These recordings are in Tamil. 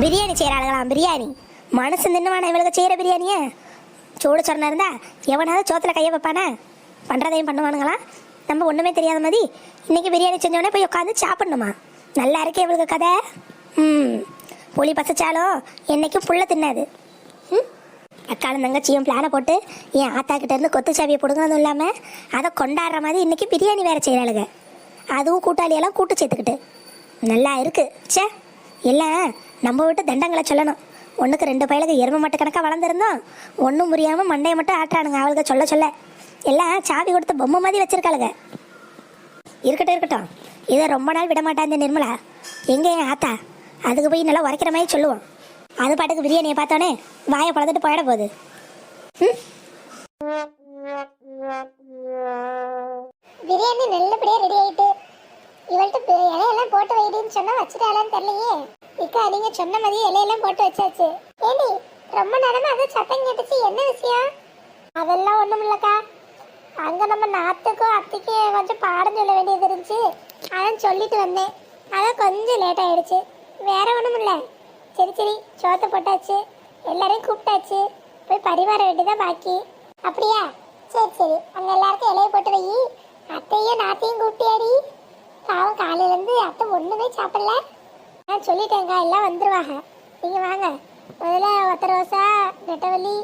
பிரியாணி செய்கிற ஆளுகளாம் பிரியாணி. மனசு தின்னுவானா இவளுக்கு செய்கிற பிரியாணியை? சூடு சொன்னா இருந்தா எவனாவது சோத்துல கையை வைப்பானா? பண்ணுறதையும் பண்ணுவானுங்களா? நம்ம ஒன்றுமே தெரியாத மாதிரி இன்னைக்கு பிரியாணி செஞ்சோடனே போய் உட்காந்து சாப்பிடணுமா? நல்லா இருக்கே இவளுக்கு கதை? ம். புளி பசைச்சாலும் என்னைக்கும் புள்ள தின்னாது. ம். அக்காலும் தங்கச்சியும் பிளானை போட்டு என் ஆத்தா இருந்து கொத்து சாவியை பிடுங்கணும் இல்லாமல் அதை கொண்டாடுற மாதிரி இன்றைக்கி பிரியாணி வேறு செய்கிறாளுங்க அதுவும் கூட்டாளியெல்லாம் கூட்டு சேர்த்துக்கிட்டு. நல்லா இருக்குது சே எல்லாம் நம்ம விட்டு தண்டங்களை சொல்லணும். ஒன்றுக்கு ரெண்டு பயலுக்கு எருமை மட்டும் கணக்காக வளர்ந்துருந்தோம் ஒன்றும் முடியாமல் மண்டையை மட்டும் ஆட்டுறானுங்க. அவளுக்கு சொல்ல சொல்ல. எல்லாம் சாவி கொடுத்த பொம்மை மாதிரி வச்சிருக்காளுங்க இருக்கட்டும் இருக்கட்டும். இதை ரொம்ப நாள் விட மாட்டான் இந்த நிர்மலா. எங்கே என் ஆத்தா? அதுக்கு போய் நல்லா உரைக்கிற மாதிரி சொல்லுவோம். அது பாட்டுக்கு பிரியாணியை பார்த்தோன்னே வாயை பழந்துட்டு போயிட போகுது. ம்? பிரியாணி நல்லபடியா ரெடி ஆயிட்டு. இவள்கிட்ட இலையெல்லாம் போட்டு வைடின்னு சொன்னா வச்சுட்டாளான்னு தெரியலையே. இக்கா நீங்க சொன்ன மாதிரியே இலையெல்லாம் போட்டு வச்சாச்சு. ஏண்டி ரொம்ப நேரமா அது சத்தம் கேட்டுச்சு. என்ன விஷயம்? அதெல்லாம் ஒண்ணும் இல்லக்கா. அங்க நம்ம நாத்துக்கும் அத்தைக்கு கொஞ்சம் பாடம் சொல்ல வேண்டியது இருந்துச்சு. அதான் சொல்லிட்டு வந்தேன். அதான் கொஞ்சம் லேட் ஆயிடுச்சு. வேற ஒண்ணும் இல்ல. சரி சரி சோத்த போட்டாச்சு. எல்லாரையும் கூப்பிட்டாச்சு. போய் பரிமாற வேண்டியதான் பாக்கி. அப்படியா? சரி சரி. அங்க எல்லாருக்கும் இலைய போட்டு வை. அத்தையும் நாத்தையும் கூப்பிட்டியாடி. பாவம் காலையில இருந்து அத்தை ஒண்ணுமே சாப்பிடல. நான் சொல்லிட்டேங்க. எல்லாம் வந்துருவாங்க. நீங்கள் வாங்க. முதல்ல ஒத்த ரோசா நெட்டவள்ளி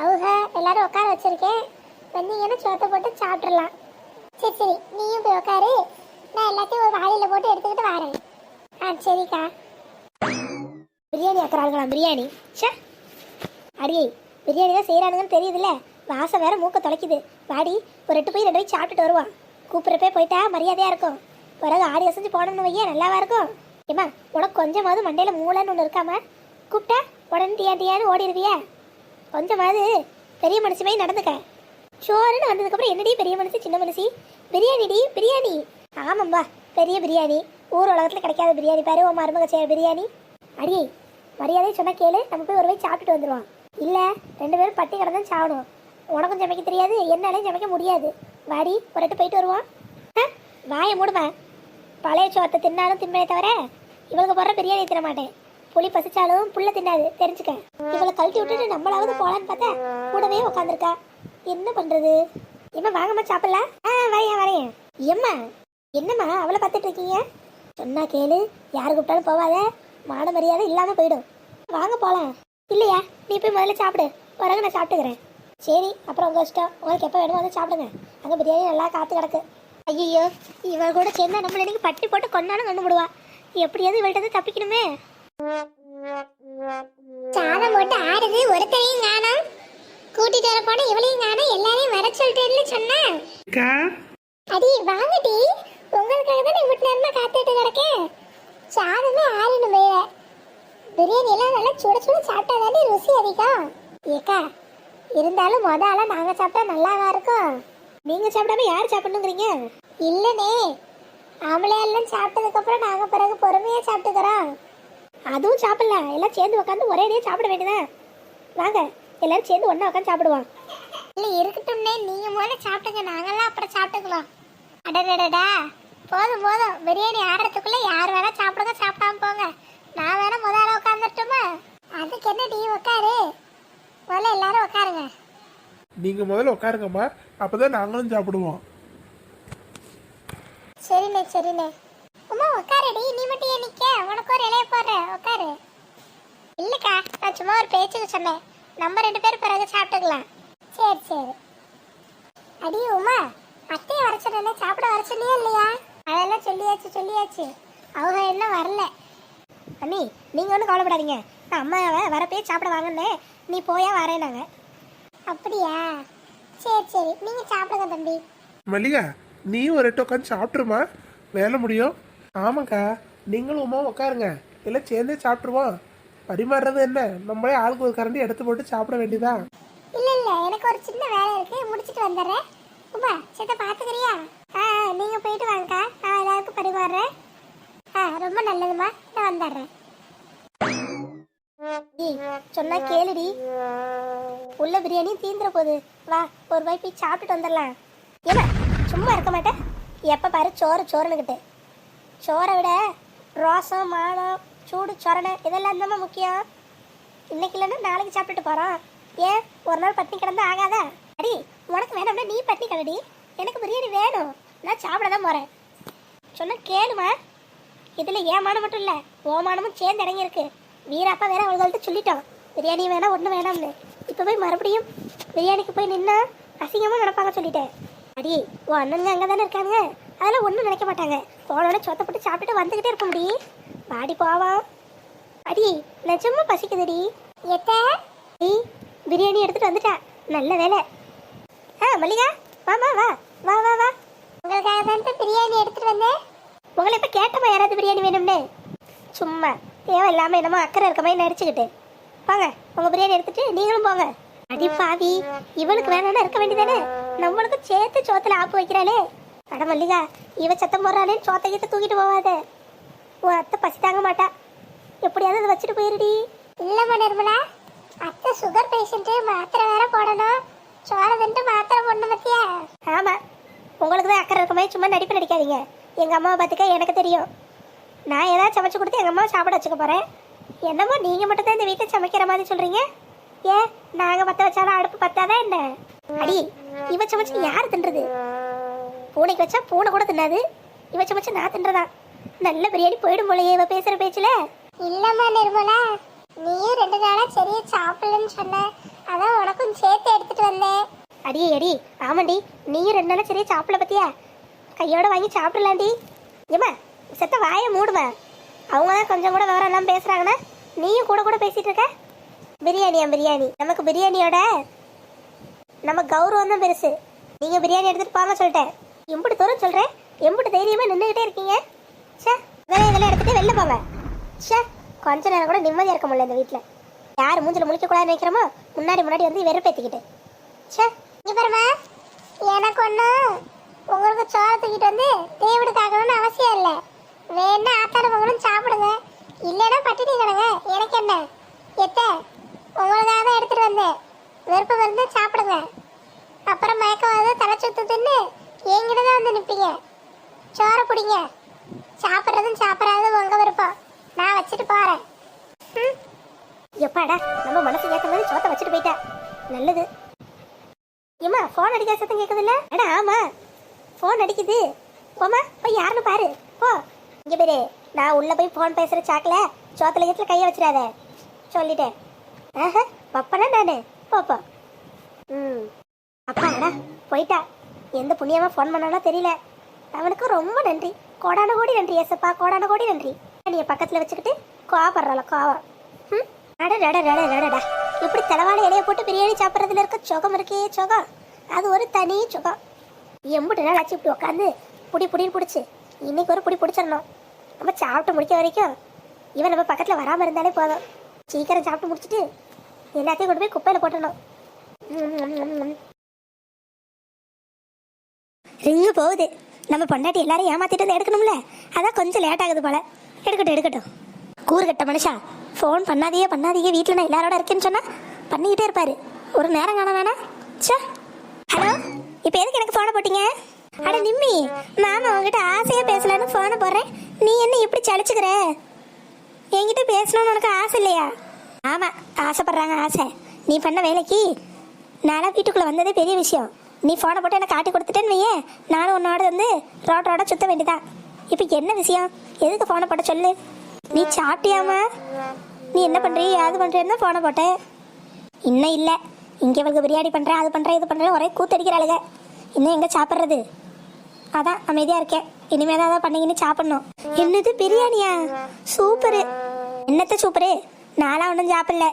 அவுக எல்லாரும் உட்கார வச்சுருக்கேன். வந்தீங்கன்னா சோத்தை போட்டு சாப்பிட்றலாம் சரி சரி. நீயும் போய் உட்காரு. நான் எல்லாத்தையும் ஒரு வாழையில் போட்டு எடுத்துக்கிட்டு வரேன். ஆ சரிக்கா. பிரியாணி ஆக்குறாங்களா பிரியாணி? ச்சே. அடியே பிரியாணி தான் செய்கிறானுங்கன்னு தெரியுதுல்ல. வாசம் வேற மூக்க தொலைக்குது. வாடி ஒரு எட்டு போய் ரெண்டு போய் சாப்பிட்டுட்டு வருவான். கூப்பிட்றப்பே போயிட்டா மரியாதையாக இருக்கும். பிறகு ஆடி அசைஞ்சு போனோம்னு வையே நல்லாவா இருக்கும்? ஏம்மா உனக்கு கொஞ்சமாவது மண்டையில் மூளைன்னு ஒன்று இருக்காமா கூப்பிட்டா உடனே டியா டியான்னு ஓடிடுவியா. கொஞ்சமாவது பெரிய மனுஷமே நடந்துக்க. சோறுன்னு வந்ததுக்கப்புறம் என்னடி பெரிய மனுஷி சின்ன மனுஷி? பிரியாணிடி பிரியாணி. ஆமாம்பா பெரிய பிரியாணி. ஊர் உலகத்தில் கிடைக்காத பிரியாணி பாரு உன் மருமக செய்கிற பிரியாணி. அடியே மரியாதை சொன்னால் கேளு நம்ம போய் ஒரு போய் சாப்பிட்டுட்டு வந்துடுவோம் இல்லை ரெண்டு பேரும் பட்டி கடந்தான் சாப்பிடுவோம் உனக்கும் சமைக்க தெரியாது என்னாலையும் சமைக்க முடியாது. வாடி ஒரு போயிட்டு வருவோம். ஆ, வாயை மூடுவேன் பழைய சோத்தை தின்னாலும் தின்பனே தவிர இவளுக்கு போடுற பிரியாணி தின மாட்டேன் புளி பசிச்சாலும் புள்ள தின்னாது தெரிஞ்சுக்க. இவளை கழட்டி விட்டுட்டு நம்மளாவது போலான்னு பார்த்தா கூடவே உட்காந்துருக்கா என்ன பண்றது? இம்மா வாங்கம்மா சாப்பிடலாம். ஆ வரையன் வரையன் எம்மா என்னம்மா அவளை பார்த்துட்டு இருக்கீங்க? சொன்னா கேளு யாரு கூப்பிட்டாலும் போவாத. மான மரியாதை இல்லாம போயிடும். வாங்க போலாம். இல்லையா நீ போய் முதல்ல சாப்பிடு. பிறகு நான் சாப்பிட்டுக்கிறேன். சரி அப்புறம் உங்க இஷ்டம். உங்களுக்கு எப்போ வேணுமோ அதை சாப்பிடுங்க. அங்கே பிரியாணி நல்லா காத்து கிடக்கு. ஐயோ இவ கூட சேர்ந்தா நம்மள இன்னைக்கு பட்டி போட்டு கொண்டாலும் கண்டு விடுவா எப்படியாவது இவள்கிட்ட தப்பிக்கணுமே. சாதம் போட்டு ஆடுது ஒருத்தரையும் காணோம் கூட்டிட்டு வர போன இவளையும் காணோம் எல்லாரையும் வர சொல்லிட்டேன்னு சொன்னேன் அக்கா. அடி வாங்கடி உங்களுக்காக தான் இவ்வளவு நேரமா காத்துட்டு கிடக்கேன் சாதமே ஆறணுமே பிரியாணி எல்லாம் நல்லா சுட சுட சாப்பிட்டாதானே ருசி அதிகம். ஏக்கா இருந்தாலும் மொத ஆளா நாங்க சாப்பிட்டா நல்லாவா இருக்கும்? நீங்க சாப்பிடாம யார் சாப்பிடணுங்கிறீங்க? இல்லனே. அவளே எல்லாம் சாப்பிட்டதுக்கு அப்புறம் நாங்க பிறகு பொறுமையா சாப்பிட்டுக்கிறோம். அதுவும் சாப்பிடலாம் எல்லாம் சேர்ந்து உட்காந்து ஒரே அடியா சாப்பிட வேண்டியதான் வாங்க எல்லாரும் சேர்ந்து ஒண்ணா உட்காந்து சாப்பிடுவோம். இல்ல இருக்கட்டும்னே. நீங்க முதல்ல சாப்பிட்டுங்க நாங்கெல்லாம் அப்புறம் சாப்பிட்டுக்கலாம். அடடடடா. போதும் போதும். பிரியாணி ஆடுறதுக்குள்ள யார் வேணா சாப்பிடுங்க சாப்பிடாம போங்க. நான் வேணா முதல்ல உட்காந்துட்டுமா அதுக்கு என்ன டீ உட்காரு. முதல்ல எல்லாரும் உட்காருங்க. நீங்க முதல்ல உட்காருங்கம்மா அப்பதான் நாங்களும் சாப்பிடுவோம். சரிண்ணே சரிண்ணே. உமா உட்காரடி. நீ மட்டும் ஏன் நிக்க? உனக்கு ஒரு இலைய போடுறேன். உட்காரு. இல்லக்கா நான் சும்மா ஒரு பேச்சுக்கு சொன்னேன். நம்ம ரெண்டு பேரும் பிறகு சாப்பிட்டுக்கலாம். சரி சரி. அடி உமா அத்தையை வர சொன்னேன் சாப்பிட வர சொன்னியா இல்லையா? அதெல்லாம் சொல்லியாச்சு சொல்லியாச்சு. அவங்க என்ன வரல. அண்ணி நீங்க ஒன்றும் கவலைப்படாதீங்க. நான் அம்மாவை வரப்பே சாப்பிட வாங்கினேன் நீ போயா வரேன் நாங்க அப்படியா? சரி சரி. நீங்க சாப்பிடுங்க தம்பி. மல்லிகா நீ ஒரு எட்டு உட்காந்து சாப்பிட்ருமா வேலை முடியும். ஆமாக்கா நீங்களும் உமா உட்காருங்க எல்லாம் சேர்ந்தே சாப்பிட்ருவோம் பரிமாறுறது என்ன? நம்மளே ஆளுக்கு ஒரு கரண்டி எடுத்து போட்டு சாப்பிட வேண்டியதா? இல்ல இல்ல. எனக்கு ஒரு சின்ன வேலை இருக்கு. முடிச்சிட்டு வந்துடுறேன். உமா சித்த பாத்துக்கிறியா? ஆ நீங்க போயிட்டு வாங்கக்கா. நான் எல்லாருக்கும் பரிமாறுறேன். ஆ ரொம்ப நல்லதுமா. நான் வந்துடுறேன். சொன்னா கேளுடி. உள்ள பிரியாணி தீந்துற போகுது. வா ஒரு வாய் போய் சாப்பிட்டுட்டு வந்துடலாம். ஏமா சும்மா இருக்க மாட்டேன்? எப்ப பாரு சோறு சோறுனுக்கிட்டு சோறை விட ரோசம் மானம் சூடு சொரணை இதெல்லாம் தானே முக்கியம். இன்னைக்கு இல்லைன்னா நாளைக்கு சாப்பிட்டுட்டு போகிறோம் ஏன்? ஒரு நாள் பட்டினி கிடந்தா ஆகாதா? அடி உனக்கு வேணும்னா நீ பட்டினி கிடடி எனக்கு பிரியாணி வேணும். நான் சாப்பிட தான் போகிறேன் சொன்னால் கேளுமா. இதில் ஏமானம் மட்டும் இல்லை ஓமானமும் சேர்ந்து இறங்கியிருக்கு வீரப்பா வேற அவங்கள்ட்ட சொல்லிட்டோம். பிரியாணி வேணாம் ஒன்றும் வேணாம்னு. இப்போ போய் மறுபடியும் பிரியாணிக்கு போய் நின்னா அசிங்கமாக நினைப்பாங்க சொல்லிட்டேன். அடி உன் அண்ணனுங்க அங்கே தானே இருக்காங்க. அதெல்லாம் ஒன்றும் நினைக்க மாட்டாங்க. போனோட சொத்தப்பட்டு சாப்பிட்டுட்டு வந்துக்கிட்டே இருக்க முடியும் பாடி போவான் அடி நிஜமா பசிக்குதுடி. எத்த? நீ பிரியாணி எடுத்துட்டு வந்துட்டா. நல்ல வேலை. ஆ மல்லிகா வாமா வா வா. வா வா உங்களுக்காக தான் பிரியாணி எடுத்துட்டு வந்தேன். உங்களை இப்போ கேட்டமா யாராவது பிரியாணி வேணும்னு. சும்மா. தேவையில்லாம என்னமோ அக்கறை இருக்க மாதிரி நடிச்சுக்கிட்டு. வாங்க உங்க பிரியாணி எடுத்துட்டு நீங்களும் போங்க. அடி பாவி இவளுக்கு வேணும்னா இருக்க வேண்டியதானே? நம்மளுக்கு சேர்த்து சோத்துல ஆப்பு வைக்கிறாளே. அட மல்லிகா இவ சத்தம் போடுறாளேன்னு சோத்தை கீத்த தூக்கிட்டு போவாத. உன் அத்தை பசி தாங்க மாட்டா. எப்படியாவது அதை வச்சுட்டு போயிருடி. இல்லம்மா நிர்மலா அத்தை சுகர் பேஷண்ட்டு மாத்திரை வேற போடணும். சோறு தின்ட்டு மாத்திரை போடணும் பத்தியா? ஆமா உங்களுக்கு தான் அக்கறை இருக்க மாதிரி சும்மா நடிப்பு நடிக்காதீங்க. எங்க அம்மாவை பார்த்துக்க எனக்கு தெரியும். நான் ஏதாவது சமைச்சு கொடுத்து எங்க அம்மாவை சாப்பிட வச்சுக்க போறேன். என்னமோ நீங்க மட்டும் தான் இந்த வீட்டில் சமைக்கிற மாதிரி சொல்றீங்க. ஏன்? நாங்க பத்த வச்சாலும் அடுப்பு பத்தாதான் என்ன? அடி இவ சமைச்சு யார் தின்றது? பூனைக்கு வச்சா பூனை கூட தின்னாது. இவ சமைச்சு நான் தின்றதா? நல்ல பிரியாணி போயிடும் போலயே இவ பேசுற பேச்சுல. இல்லம்மா நிர்மலா நீயும் ரெண்டு நாளா சரியா சாப்பிடலன்னு சொன்ன. அதான் உனக்கும் சேர்த்து எடுத்துட்டு வந்தேன். அடியே அடி ஆமாண்டி நீயும் ரெண்டு நாளா சரியா சாப்பிடல பத்தியா? கையோட வாங்கி சாப்பிடலாண்டி. ஏமா செத்த வாயை மூடுவேன். அவங்க தான் கொஞ்சம் கூட விவரம் எல்லாம் பேசுறாங்கன்னா நீயும் கூட கூட பேசிட்டு இருக்க? பிரியாணியா பிரியாணி? நமக்கு பிரியாணியோட நம்ம கௌரவம் தான் பெருசு. நீங்க பிரியாணி எடுத்துட்டு போங்க சொல்லிட்டேன். எம்பிட்டு தூரம் சொல்றேன். எம்பிட்டு தைரியமா நின்றுகிட்டே இருக்கீங்க. ச்சே இதெல்லாம் இதெல்லாம் எடுத்துட்டு வெளில போங்க. ச்சே கொஞ்ச நேரம் கூட நிம்மதியா இருக்க முடியல இந்த வீட்டில் யார் மூஞ்சில முழிக்க கூடாதுன்னு நினைக்கிறோமோ முன்னாடி முன்னாடி வந்து வெறுப்பேத்திக்கிட்டு. ச்சே இங்க பாருமா எனக்கு ஒன்று உங்களுக்கு சோறு தூக்கிட்டு வந்து தேவிடு வேணா ஆத்தாடு சாப்பிடுங்க. இல்லைன்னா பட்டினி கிடங்க. எனக்கு என்ன? எத்த உங்களுக்காக தான் எடுத்துட்டு வந்தேன். விருப்பம் இருந்து சாப்பிடுங்க. அப்புறம் மயக்கம் வந்து தலை சுத்துதுன்னு என்கிட்ட தான் வந்து நிற்பீங்க சோறை பிடிங்க. சாப்பிட்றதும் சாப்பிட்றாதும் உங்க விருப்பம். நான் வச்சுட்டு போறேன். ம்? எப்பாடா நம்ம மனசு ஏற்ற மாதிரி சோத்தை வச்சுட்டு போயிட்டா. நல்லது. ஏமா ஃபோன் அடிக்க சத்தம் கேட்குதுல்ல அடா ஆமா. ஃபோன் அடிக்குது. போமா போய் யாருன்னு பாரு. போ. இங்கே பேரு. நான் உள்ள போய் ஃபோன் பேசுற சாக்கல சோத்துல கீத்துல கைய வச்சிடாத. சொல்லிட்டேன். ஆஹா பப்பனா நானு? போ ம். அப்பா அடா போயிட்டா. எந்த புண்ணியமா ஃபோன் பண்ணானோ தெரியல. அவனுக்கு ரொம்ப நன்றி. கோடான கோடி நன்றி எசப்பா கோடான கோடி நன்றி. நீ பக்கத்துல வச்சுக்கிட்டு கோவப்படுறாள கோவம். ம்? அடடடடடடடா இப்படி தலைவாழை இலைய போட்டு பிரியாணி சாப்பிட்றதுல இருக்க சுகம் இருக்கே சுகம். அது ஒரு தனி சுகம். எம்புட்டு நாள் ஆச்சு இப்படி உட்காந்து புடி புடின்னு பிடிச்சி. இன்னைக்கு ஒரு புடி பிடிச்சிடணும். நம்ம சாப்பிட்டு முடிக்க வரைக்கும் இவன் நம்ம பக்கத்தில் வராமல் இருந்தாலே போதும். சீக்கிரம் சாப்பிட்டு முடிச்சிட்டு எல்லாத்தையும் கொண்டு போய் குப்பையில் போட்டணும் ரிங்கு போகுது. நம்ம பொண்டாட்டி எல்லாரும் ஏமாத்திட்டு வந்து எடுக்கணும்ல? அதான் கொஞ்சம் லேட் ஆகுது போல. எடுக்கட்டும் எடுக்கட்டும். கூறுகட்ட மனுஷா ஃபோன் பண்ணாதீங்க பண்ணாதீங்க. வீட்டில் நான் எல்லாரோட இருக்கேன்னு சொன்னால் பண்ணிக்கிட்டே இருப்பாரு. ஒரு நேரம் காண வேணா ச்சே. ஹலோ இப்போ எதுக்கு எனக்கு ஃபோனை போட்டீங்க? அட நிம்மி நான் உங்ககிட்ட ஆசையாக பேசலான்னு ஃபோனை போடுறேன். நீ என்ன இப்படி சளிச்சுக்கிற என்கிட்ட பேசணும்னு உனக்கு ஆசை இல்லையா? ஆமாம் ஆசைப்படுறாங்க ஆசை. நீ பண்ண வேலைக்கு நான்லாம் வீட்டுக்குள்ளே வந்ததே பெரிய விஷயம். நீ ஃபோனை போட்டு எனக்கு காட்டி கொடுத்துட்டேன்னு வையே நானும் உன்னோட வந்து ரோட்டோட சுற்ற சுத்த வேண்டியதான் இப்போ என்ன விஷயம்? எதுக்கு ஃபோனை போட்ட சொல்லு? நீ சாப்பிட்டியாமா நீ என்ன பண்ணுறீ அது பண்ணுறேன்னு ஃபோனை போட்டேன் இன்னும் இல்லை. இங்கே இவளுக்கு பிரியாணி பண்ணுறேன் அது பண்ணுறேன் இது பண்ணுறேன் ஒரே கூத்தடிக்கிறாளுங்க இன்னும் எங்கே சாப்பிட்றது? அதான் அமைதியாக இருக்கேன். இனிமே தான் பண்ணிக்கின்னு சாப்பிட்ணும். என்னது பிரியாணியா? சூப்பரு. என்னத்த சூப்பரு? நான்லாம் ஒன்றும் சாப்பிடல.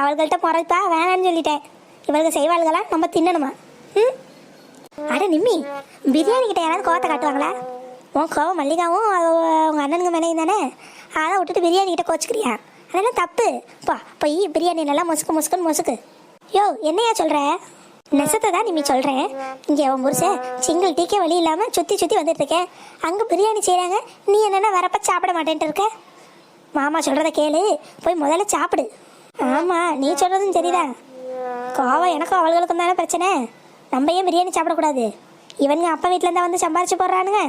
அவள்கள்ட்ட முறைப்பா வேணான்னு சொல்லிட்டேன். இவளுக்கு செய்வாள்களாம் நம்ம தின்னணுமா? ம்? அட நிம்மி பிரியாணி கிட்ட யாராவது கோவத்தை காட்டுவாங்களா? உன் கோவம் மல்லிகாவும் உங்கள் அண்ணனுங்க மேலேயும் தானே? அதை விட்டுட்டு பிரியாணி கிட்ட கோச்சிக்கிறியா? அதெல்லாம் தப்பு. பா போய் பிரியாணி நல்லா மொசுக்கு மொசுக்குன்னு மொசுக்கு. யோ என்னையா சொல்கிற நெசத்தை தான் நிம்மி சொல்கிறேன் இங்கே உன் புருஷன் சிங்கிள் டீக்கே வழி இல்லாமல் சுற்றி சுற்றி வந்துட்டு இருக்கேன் அங்கே பிரியாணி செய்கிறாங்க நீ என்னென்ன வரப்ப சாப்பிட மாட்டேன்ட்டு இருக்க மாமா சொல்கிறத கேளு. போய் முதல்ல சாப்பிடு. ஆமாம் நீ சொல்கிறதும் சரிதான் கோவம் எனக்கும் அவளுகளுக்கும் தானே பிரச்சனை. நம்ம ஏன் பிரியாணி சாப்பிடக்கூடாது? இவனுங்க அப்பா வீட்டில் இருந்தா வந்து சம்பாரிச்சு போடுறானுங்க.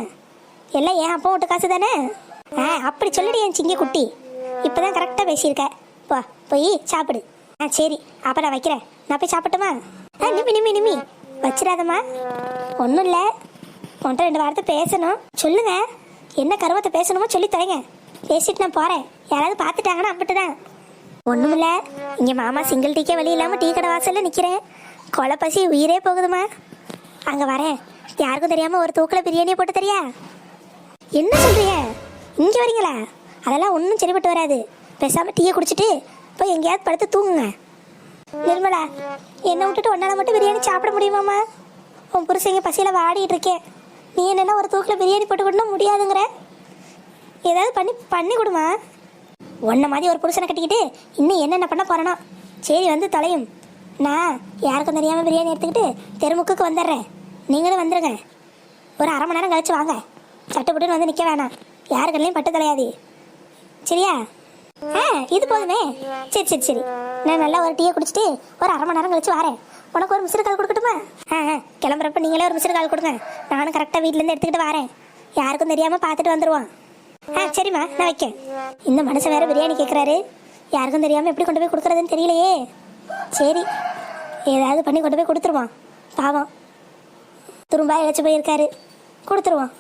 எல்லாம் ஏன் அப்பா விட்டு காசு தானே? ஆ அப்படி சொல்லிடு என் சிங்க குட்டி. இப்போ தான் கரெக்டாக பேசியிருக்க. போ போய் சாப்பிடு. ஆ சரி அப்போ நான் வைக்கிறேன். நான் போய் சாப்பிட்டுமா? ஆ நிமி நிமி நிமி வச்சிடாதம்மா. ஒன்றும் இல்லை. உன்ட்ட ரெண்டு வார்த்தை பேசணும். சொல்லுங்க. என்ன கருவத்தை பேசணுமோ சொல்லி தொலைங்க. பேசிட்டு நான் போகிறேன் யாராவது பார்த்துட்டாங்கன்னா அம்பிட்டு தான் இல்லை. இங்கே மாமா சிங்கிள் டீக்கே வழி இல்லாமல் டீ கடை வாசலில் நிற்கிறேன் கொலை பசி உயிரே போகுதுமா அங்கே வரேன். யாருக்கும் தெரியாமல் ஒரு தூக்கில் பிரியாணியை போட்டு தரியா? என்ன சொல்கிறீங்க இங்கே வரீங்களா? அதெல்லாம் ஒன்றும் சரிப்பட்டு வராது. பேசாமல் டீயை குடிச்சிட்டு போய் எங்கேயாவது படுத்து தூங்குங்க. நிர்மலா என்னை விட்டுட்டு ஒன்னால மட்டும் பிரியாணி சாப்பிட முடியுமாம்மா? உன் புருஷங்க பசியில் வாடிட்டு இருக்கேன். நீ என்னென்ன ஒரு தூக்கில் பிரியாணி போட்டு கொடுனா முடியாதுங்கிற? ஏதாவது பண்ணி பண்ணி கொடுமா. உன்ன மாதிரி ஒரு புருஷனை கட்டிக்கிட்டு இன்னும் என்னென்ன பண்ண போறேனோ. சரி வந்து தொலையும். நான் யாருக்கும் தெரியாமல் பிரியாணி எடுத்துக்கிட்டு தெருமுக்குக்கு வந்துடுறேன். நீங்களும் வந்துடுங்க ஒரு அரை மணி நேரம் கழிச்சு வாங்க. சட்டுப்பட்டுன்னு வந்து நிற்க வேணாம். யாருக்கள்லையும் பட்டு தலையாது. சரியா? ஆ இது போதுமே. சரி சரி சரி. நான் நல்லா ஒரு டீயை குடிச்சிட்டு ஒரு அரை மணி நேரம் கழிச்சு வரேன். உனக்கு ஒரு மிஸ்டர் கால் கொடுக்கட்டுமா? ஆ கிளம்புறப்ப நீங்களே ஒரு மிஸ்டர் கால் கொடுங்க. நானும் கரெக்டாக வீட்டிலேருந்து எடுத்துக்கிட்டு வரேன். யாருக்கும் தெரியாமல் பார்த்துட்டு வந்துடுவான் ஆ சரிம்மா நான் வைக்கேன். இந்த மனுஷன் வேற பிரியாணி கேட்குறாரு யாருக்கும் தெரியாமல் எப்படி கொண்டு போய் கொடுக்குறதுன்னு தெரியலையே. சரி ஏதாவது பண்ணி கொண்டு போய் கொடுத்துருவான் பாவம். துரும்பா இழைச்சி போயிருக்காரு. கொடுத்துருவான்